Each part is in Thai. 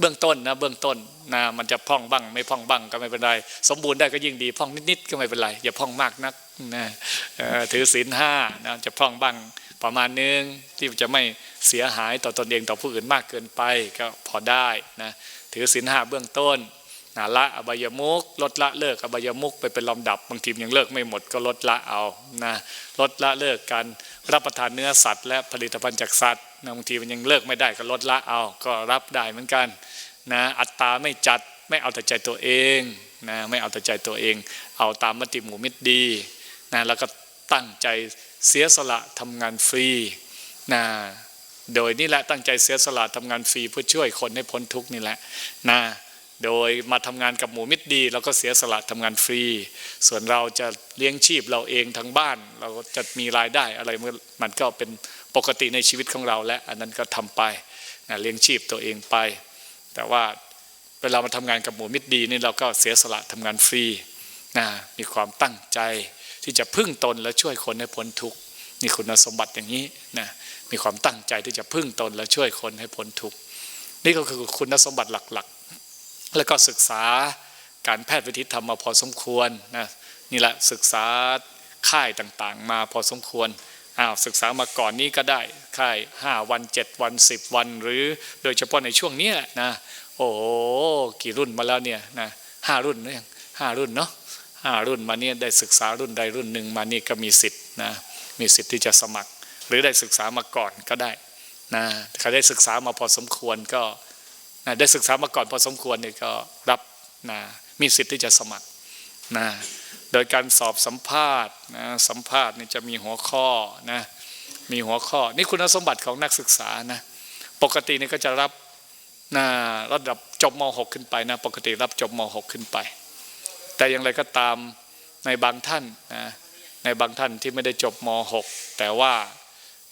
เบื้องต้นนะเบื้องต้นนะมันจะพ่องบ้าง ไม่พ่องบ้างก็ไม่เป็นไร สมบูรณ์ได้ก็ยิ่งดีพ่องนิดๆก็ไม่เป็นไรอย่าพ่องมากนักนะถือศีลห้านะจะพ่องบ้างประมาณนึงที่จะไม่เสียหายต่อตนเองต่อผู้อื่นมากเกินไปก็พอได้นะถือศีลห้าเบื้องต้น นะละอบายมุกลดละเลิกอบายมุกไปเป็นลำดับบางทียังเลิกไม่หมดก็ลดละเอานะลดละเลิกการรับประทานเนื้อสัตว์ และผลิตภัณฑ์จากสัตว์นะบางทีมันยังเลิกไม่ได้ก็ลดละเอา ก็รับได้เหมือนกันนะอัตตาไม่จัดไม่เอาแต่ใจตัวเองนะไม่เอาแต่ใจตัวเอง เอาตามมติหมู่มิตรดีนะแล้วก็ตั้งใจเสียสละทำงานฟรีนะโดยนี่แหละตั้งใจเสียสละทำงานฟรีเพื่อช่วยคนให้พ้นทุกนี่แหละนะ โดยมาทำงานกับหมู่มิตรดีเราก็เสียสละทำงานฟรี ส่วนเราจะเลี้ยงชีพเราเองทางบ้าน เราจะมีรายได้อะไรมันก็เป็นปกติในชีวิตของเราและอันนั้นก็ทำไปนะเลี้ยงชีพตัวเองไป แต่ว่าเวลามาทำงานกับหมู่มิตรดีนี่เราก็เสียสละทำงานฟรีนะมีความตั้งใจที่จะพึ่งตนและช่วยคนให้พ้นทุกข์นี่คุณสมบัติอย่างนี้นะมีความตั้งใจที่จะพึ่งตนและช่วยคนให้พ้นทุกข์นี่ก็คือคุณสมบัติหลัก แล้วก็ศึกษาการแพทย์วิธีธรรมมาพอสมควรนะนี่แหละศึกษาค่ายต่างๆ มาพอสมควรอ้าวศึกษามาก่อนนี้ก็ได้ค่าย5วัน 7 วัน 10 วัน หรือโดยเฉพาะในช่วงนี้นะโอ้กี่รุ่นมาแล้วเนี่ยนะห้ารุ่นเนี่ยห้ารุ่นเนาะห้ารุ่นมาเนี่ยได้ศึกษารุ่นใดรุ่นหนึ่งมานี่ก็มีสิทธิ์นะมีสิทธิ์ที่จะสมัคร หรือได้ศึกษามาก่อนก็ได้นะใครได้ศึกษามาพอสมควรก็ ได้ศึกษามาก่อนพอสมควรเนี่ยก็รับนะมีสิทธิ์ที่จะสมัครนะโดยการสอบสัมภาษณ์นะสัมภาษณ์นี่จะมีหัวข้อนะมีหัวข้อ นี่คุณสมบัติของนักศึกษานะปกตินี่ก็จะรับนะระดับจบม .6 ขึ้นไปนะปกติรับจบม .6 ขึ้นไป แต่อย่างไรก็ตามในบางท่านนะในบางท่านที่ไม่ได้จบม .6 แต่ว่า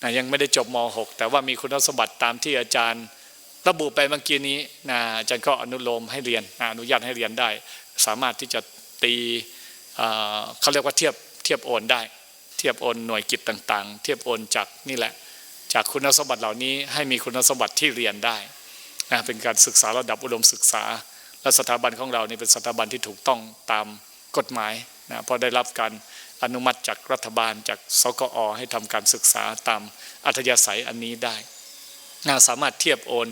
นะยังไม่ได้จบม .6 แต่ว่ามีคุณสมบัติตามที่อาจารย์ ระบุไปเมื่อกี้นี้นะอาจารย์ก็อนุโลมให้เรียนอนุญาตให้เรียนได้ สามารถที่จะตีเขาเรียกว่าเทียบเทียบโอนได้ เทียบโอนหน่วยกิจต่างๆ เทียบโอนจากนี่แหละ จากคุณสมบัติเหล่านี้ให้มีคุณสมบัติที่เรียนได้นะเป็นการศึกษาระดับอุดมศึกษา และสถาบันของเรานี่เป็นสถาบันที่ถูกต้องตามกฎหมายนะเพราะได้รับการอนุมัติจากรัฐบาลจากสกอให้ทำการศึกษาตามอัธยาศัยอันนี้ได้ นะสามารถเทียบโอน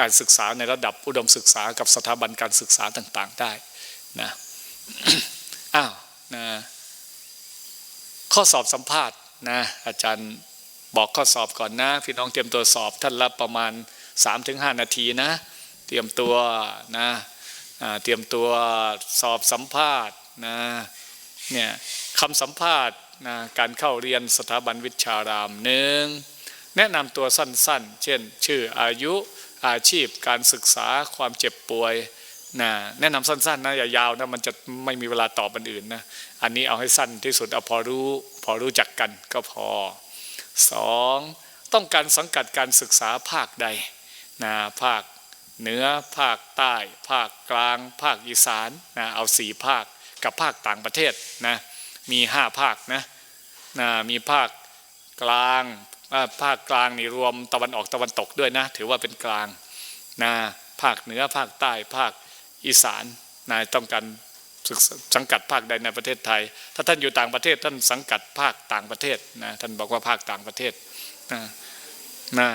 การศึกษาในระดับอุดมศึกษากับสถาบันการศึกษาต่างๆได้นะอ้าวนะข้อสอบสัมภาษณ์นะอาจารย์บอกข้อสอบก่อนนะ พี่น้องเตรียมตัวสอบท่านรับประมาณ 3-5 นาทีนะ เตรียมตัวนะเตรียมตัวสอบสัมภาษณ์นะเนี่ยคำสัมภาษณ์นะการเข้าเรียนสถาบันวิชารามหนึ่ง แนะนำตัวสั้นๆ เช่น ชื่ออายุอาชีพการศึกษาความเจ็บป่วยนะแนะนำสั้นๆนะอย่ายาวนะมันจะไม่มีเวลาตอบอันอื่นนะอันนี้เอาให้สั้นที่สุดเอาพอรู้พอรู้จักกันก็พอสองต้องการสังกัดการศึกษาภาคใดนะภาคเหนือภาคใต้ ภาคกลาง ภาคอีสานนะเอาสี่ภาคกับภาคต่างประเทศนะมีห้าภาคนะนะมีภาคกลาง ภาคกลางนี่รวมตะวันออกตะวันตกด้วยนะ ถือว่าเป็นกลางนะภาคเหนือภาคใต้ภาคอีสานนายต้องการสังกัดภาคใดในประเทศไทย ถ้าท่านอยู่ต่างประเทศท่านสังกัดภาคต่างประเทศนะท่านบอกว่าภาคต่างประเทศนะนะ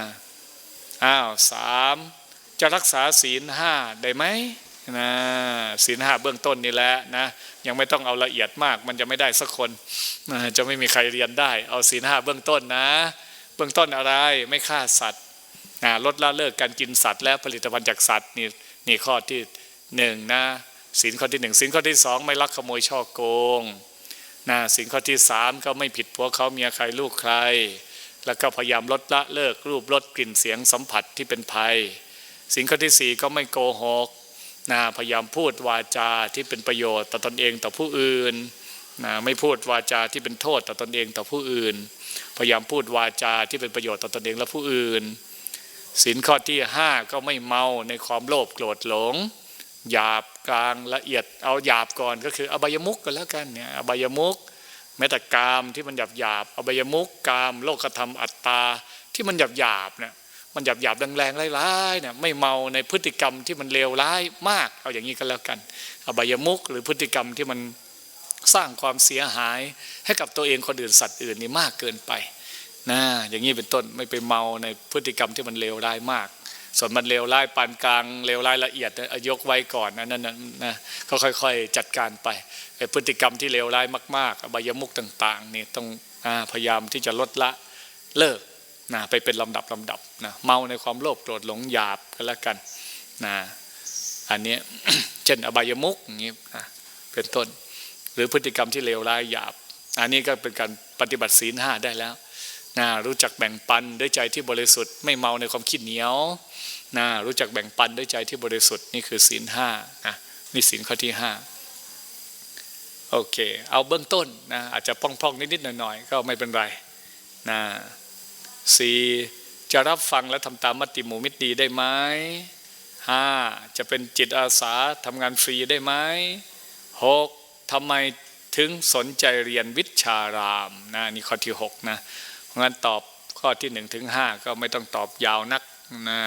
อ้าวสามจะรักษาศีลห้าได้ไหมนะศีลห้าเบื้องต้นนี่แหละนะยังไม่ต้องเอาละเอียดมาก มันจะไม่ได้สักคนนะจะไม่มีใครเรียนได้ เอาศีลห้าเบื้องต้นนะ บื้องต้นอะไรไม่ฆ่าสัตว์ลดละเลิกการกินสัตว์ และผลิตภัณฑ์จากสัตว์นี่นี่ข้อที่หนึ่งนะศีลข้อที่หนึ่งศีลข้อที่สองไม่ลักขโมยช่อโกงนะศีลข้อที่สามก็ไม่ผิดผัวเขาเมียใครลูกใคร แล้วก็พยายามลดละเลิกรูปลดกลิ่นเสียงสัมผัสที่เป็นภัยศีลข้อที่สี่ก็ไม่โกหกนะพยายามพูดวาจาที่เป็นประโยชน์ต่อตนเองต่อผู้อื่นนะไม่พูดวาจาที่เป็นโทษต่อตนเองต่อผู้อื่น พยายามพูดวาจาที่เป็นประโยชน์ต่อตนเองและผู้อื่นศีลข้อที่ห้าก็ไม่เมาในความโลภโกรธหลงหยาบกลางละเอียดเอาหยาบก่อนก็คือ อบายมุกกันแล้วกันเนี่ยอบายมุกแม้แต่กามที่มันหยาบหยาบอบายมุกกาม โลกธรรมอัตตาที่มันหยาบหยาบเนี่ยมันหยาบหยาบแรงๆร้ายๆเนี่ยไม่เมาในพฤติกรรมที่มันเลวร้ายมาก เอาอย่างนี้ก็แล้วกัน อบายมุกหรือพฤติกรรมที่มัน สร้างความเสียหายให้กับตัวเองคนอื่นสัตว์อื่นนี่มากเกินไปนะอย่างนี้เป็นต้นไม่ไปเมาในพฤติกรรมที่มันเลวร้ายมาก ส่วนมันเลวร้ายปานกลางเลวร้ายละเอียดเนี่ยยกไว้ก่อนนะนั่นนะก็ค่อยๆจัดการไปไอพฤติกรรมที่เลวร้ายมากๆอบายมุกต่างๆนี่ต้องอพยายามที่จะลดละเลิกนะไปเป็นลำดับลำดับนะเมาในความโลภโกรธหลงหยาบก็แล้วกันนะอันนี้เช่นอบายมุกอย่างนี้นะเป็นต้น หรือพฤติกรรมที่เลวร้ายหยาบ อันนี้ก็เป็นการปฏิบัติศีลห้าได้แล้วนะรู้จักแบ่งปันด้วยใจที่บริสุทธิ์ไม่เมาในความคิดเหนียวนะรู้จักแบ่งปันด้วยใจที่บริสุทธิ์นี่คือศีลห้านะนี่ศีลข้อที่ห้าโอเค เอาเบื้องต้นนะอาจจะพ่องๆนิดๆหน่อยๆก็ไม่เป็นไรนะสี่จะรับฟังและทำตามมติหมู่มิตรดีได้ไหมห้าจะเป็นจิตอาสาทำงานฟรีได้ไหมหก ทำไมถึงสนใจเรียนวิชารามนะนี่ข้อที่หกนะเพราะงั้นตอบข้อที่หนึ่งถึงห้าก็ไม่ต้องตอบยาวนักนะ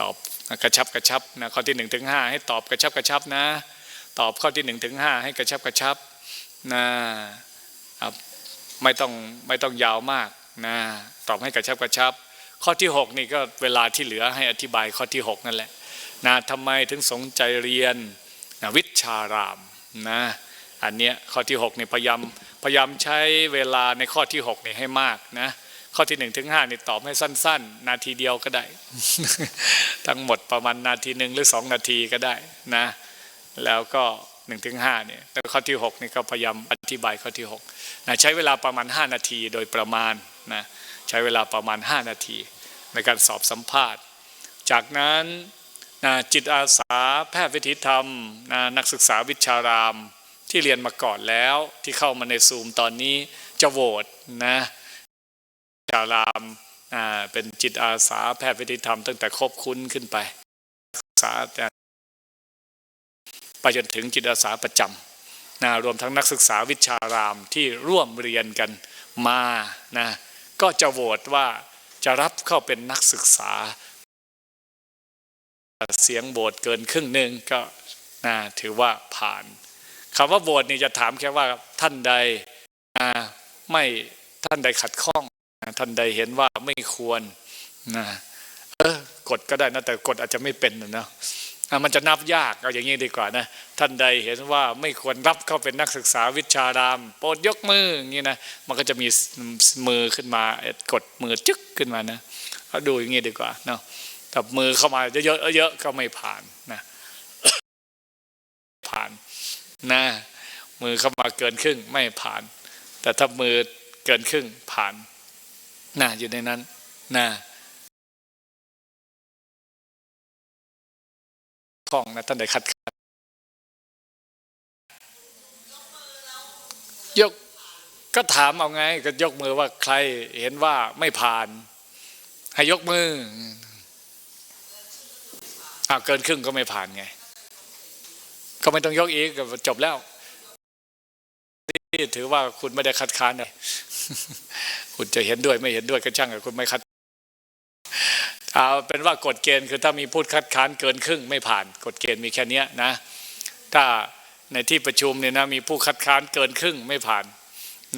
ตอบกระชับกระชับนะข้อที่หนึ่งถึงห้าให้ตอบกระชับกระชับนะ ตอบข้อที่หนึ่งถึงห้าให้กระชับกระชับนะอะไม่ต้องไม่ต้องยาวมากนะตอบให้กระชับกระชับ ข้อที่หกนี่ก็เวลาที่เหลือให้อธิบายข้อที่หกนั่นแหละนะทำไมถึงสนใจเรียนนะวิชารามนะ อันเนี้ยข้อที่6นี่ยพยายามพยายามใช้เวลาในข้อที่6นี่ยให้มากนะข้อที่1ถึง5นี่ยตอบให้สั้น ๆ นาทีเดียวก็ได้ ทั้งหมดประมาณนาทีหนึ่งหรือ 2 นาทีก็ได้นะแล้วก็1ถึง5เนี่ยแล้วข้อที่6นี่ก็พยายามอธิบายข้อที่6นะใช้เวลาประมาณ 5 นาทีโดยประมาณนะใช้เวลาประมาณ 5 นาที ในการสอบสัมภาษณ์ จากนั้นนะจิตอาสาแพทย์วิถีธรรมนะนักศึกษาวิชาราม ที่เรียนมาก่อนแล้วที่เข้ามาในซูมตอนนี้จะโหวตนะวิชารามเป็นจิตอาสาแพทย์วิถีธรรมตั้งแต่ครบคุ้นขึ้นไปศึกษาไปจนถึงจิตอาสาประจำนะรวมทั้งนักศึกษาวิชารามที่ร่วมเรียนกันมานะก็จะโหวตว่าจะรับเข้าเป็นนักศึกษา เสียงโหวตเกินครึ่งหนึ่งก็นะถือว่าผ่าน คำว่าโหวตนี่จะถามแค่ว่าท่านใดไม่ท่านใดขัดข้องท่านใดเห็นว่าไม่ควรนะเออกดก็ได้นะแต่กดอาจจะไม่เป็นนะเนาะมันจะนับยากเอาอย่างนี้ดีกว่านะท่านใดเห็นว่าไม่ควรรับเข้าเป็นนักศึกษาวิชาราม โปรดยกมืออย่างนี้นะมันก็จะมีมือขึ้นมากดมือจึ๊กขึ้นมานะก็ดูอย่างนี้ดีกว่าเนาะถ้ามือเข้ามาเยอะๆเยอะๆก็ไม่ผ่านนะ ผ่าน นะ มือเข้ามาเกินครึ่งไม่ผ่าน แต่ถ้ามือเกินครึ่งผ่านนะอยู่ในนั้นนะของนะท่านใดคัดยกก็ถามเอาไง ก็ยกมือว่าใครเห็นว่าไม่ผ่าน ให้ยกมืออ้าวเกินครึ่งก็ไม่ผ่านไง ก็ไม่ต้องยกอีกก็จบแล้วนี่ถือว่าคุณไม่ได้คัดค้านเลยคุณจะเห็นด้วยไม่เห็นด้วยก็ช่างคุณไม่คัดเอาเป็นว่ากฎเกณฑ์คือถ้ามีพูดคัดค้านเกินครึ่งไม่ผ่านกฎเกณฑ์มีแค่นี้นะ ถ้าในที่ประชุมเนี่ยนะมีผู้คัดค้านเกินครึ่งไม่ผ่าน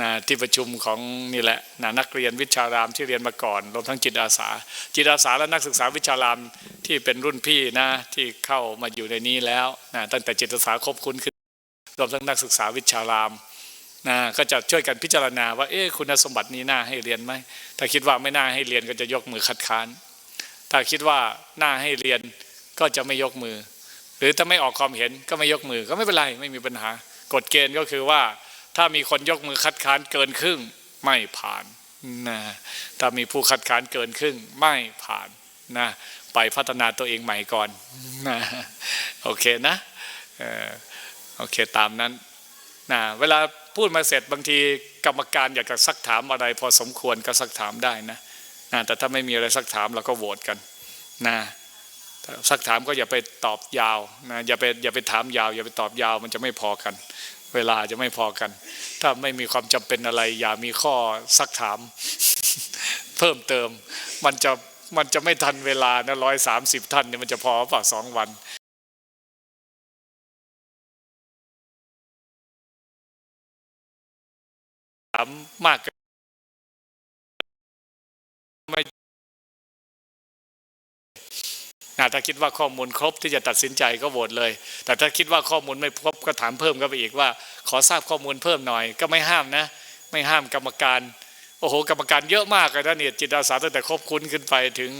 นะที่ประชุมของนี่แหละนะนักเรียนวิชารามที่เรียนมาก่อนรวมทั้งจิตอาสา จิตอาสาและนักศึกษาวิชารามที่เป็นรุ่นพี่นะที่เข้ามาอยู่ในนี้แล้วนะตั้งแต่จิตอาสาครบคุ้นขึ้นรวมทั้งนักศึกษาวิชารามนะก็จะช่วยกันพิจารณาว่าเอ๊ะคุณสมบัตินี้น่าให้เรียนไหมถ้าคิดว่าไม่น่าให้เรียนก็จะยกมือคัดค้าน ถ้าคิดว่าน่าให้เรียนก็จะไม่ยกมือ หรือถ้าไม่ออกความเห็นก็ไม่ยกมือก็ไม่เป็นไรไม่มีปัญหากฎเกณฑ์ก็คือว่า ถ้ามีคนยกมือคัดค้านเกินครึ่ง ไม่ผ่านนะถ้ามีผู้คัดค้านเกินครึ่ง ไม่ผ่านนะไปพัฒนาตัวเองใหม่ก่อนนะโอเคนะออโอเคตามนั้นนะเวลาพูดมาเสร็จบางทีกรรมการอยากจะซักถามอะไร พอสมควรก็ซักถามได้นะนะแต่ถ้าไม่มีอะไรซักถามเราก็โหวตกันนะซักถามก็อย่าไปตอบยาวนะอย่าไปอย่าไปถามยาว อย่าไปตอบยาวมันจะไม่พอกัน เวลาจะไม่พอกัน ถ้าไม่มีความจำเป็นอะไร อย่ามีข้อซักถาม เพิ่มเติม มันจะมันจะไม่ทันเวลานะร้อยสามสิบท่านเนี่ยมันจะพอเปล่าสองวันถามมากเกินไม่ นะถ้าคิดว่าข้อมูลครบที่จะตัดสินใจก็โหวตเลย แต่ถ้าคิดว่าข้อมูลไม่ครบก็ถามเพิ่มก็ไปอีกว่า ขอทราบข้อมูลเพิ่มหน่อย ก็ไม่ห้ามนะ ไม่ห้ามกรรมการโอ้โหกรรมการเยอะมากเลยนะเนี่ยจิตอาสาตั้งแต่ครบคุ้นขึ้นไปถึง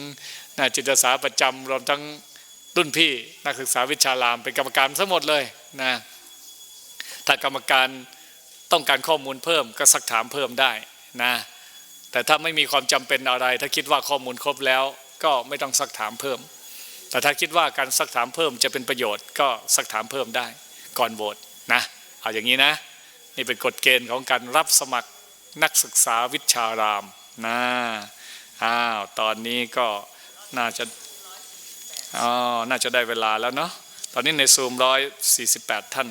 นะจิตอาสาประจำรวมทั้งรุ่นพี่นักศึกษาวิชารามเป็นกรรมการทั้งหมดเลยนะถ้ากรรมการต้องการข้อมูลเพิ่มก็สักถามเพิ่มได้นะแต่ถ้าไม่มีความจำเป็นอะไร ถ้าคิดว่าข้อมูลครบแล้ว ก็ไม่ต้องสักถามเพิ่ม แต่ถ้าคิดว่าการสักถามเพิ่มจะเป็นประโยชน์ก็สักถามเพิ่มได้ก่อนโหวตนะเอาอย่างนี้นะ นี่เป็นกฎเกณฑ์ของการรับสมัครนักศึกษาวิชารามนะอ้าวตอนนี้ก็น่าจะอ๋อน่าจะได้เวลาแล้วเนาะตอนนี้ในซูมร้อยสี่สิบแปดท่าน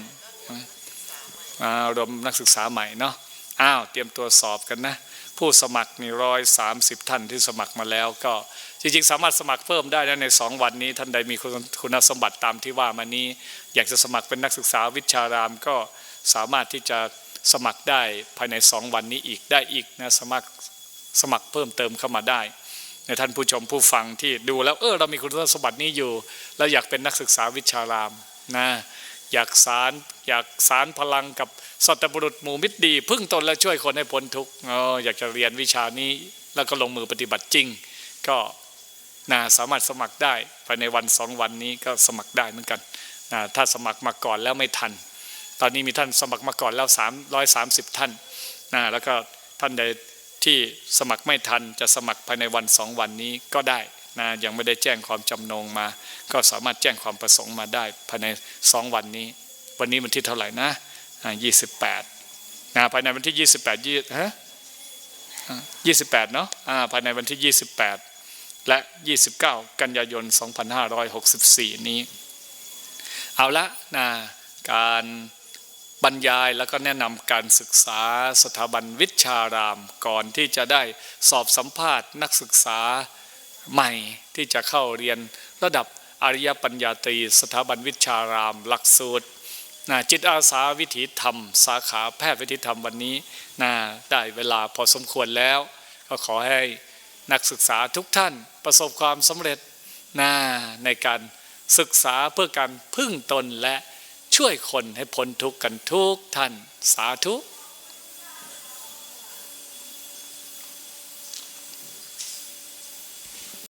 อ่ารวมนักศึกษาใหม่เนาะอ้าวเตรียมตัวสอบกันนะ ผู้สมัครนี่ร้อยสามสิบท่านที่สมัครมาแล้ว ก็จริงๆ สามารถสมัครเพิ่มได้นะในสองวันนี้ ท่านใดมีคุณสมบัติตามที่ว่ามานี้ อยากจะสมัครเป็นนักศึกษาวิชารามก็สามารถที่จะสมัครได้ภายในสองวันนี้อีกได้อีกนะสมัครสมัครเพิ่มเติมเข้ามาได้ในท่านผู้ชมผู้ฟังที่ดูแล้วเออเรามีคุณสมบัตินี้อยู่แล้วอยากเป็นนักศึกษาวิชารามนะ อยากสารอยากสารพลังกับสัตบุรุษหมู่มิตรดี พึ่งตนและช่วยคนให้พ้นทุกข์อ๋ออยากจะเรียนวิชานี้แล้วก็ลงมือปฏิบัติจริง ก็นะสามารถสมัครได้ภายในวันสองวันนี้ก็สมัครได้เหมือนกันนะถ้าสมัครมาก่อนแล้วไม่ทัน ตอนนี้มีท่านสมัครมาก่อนแล้ว 330 ท่านนะแล้วก็ท่านใดที่สมัครไม่ทันจะสมัครภายในวันสองวันนี้ก็ได้ นะยังไม่ได้แจ้งความจำนงมา ก็สามารถแจ้งความประสงค์มาได้ภายในสองวันนี้ วันนี้วันที่เท่าไหร่นะยี่สิบแปดนะภายในวันที่ยี่สิบแปดยี่ฮะยี่สิบแปดเนาะภายในวันที่ยี่สิบแปดและยี่สิบเก้ากันยายนสองพันห้าร้อยหกสิบสี่นี้ เอาละนะการบรรยายแล้วก็แนะนำการศึกษาสถาบันวิชาราม ก่อนที่จะได้สอบสัมภาษณ์นักศึกษา ใหม่ที่จะเข้าเรียนระดับอริยปัญญาตรี สถาบันวิชาราม หลักสูตรนะจิตอาสาวิถีธรรม สาขาแพทย์วิถีธรรมวันนี้นะได้เวลาพอสมควรแล้ว ก็ขอให้นักศึกษาทุกท่านประสบความสำเร็จนะในการศึกษาเพื่อการพึ่งตนและช่วยคนให้พ้นทุกข์กันทุกท่านสาธุ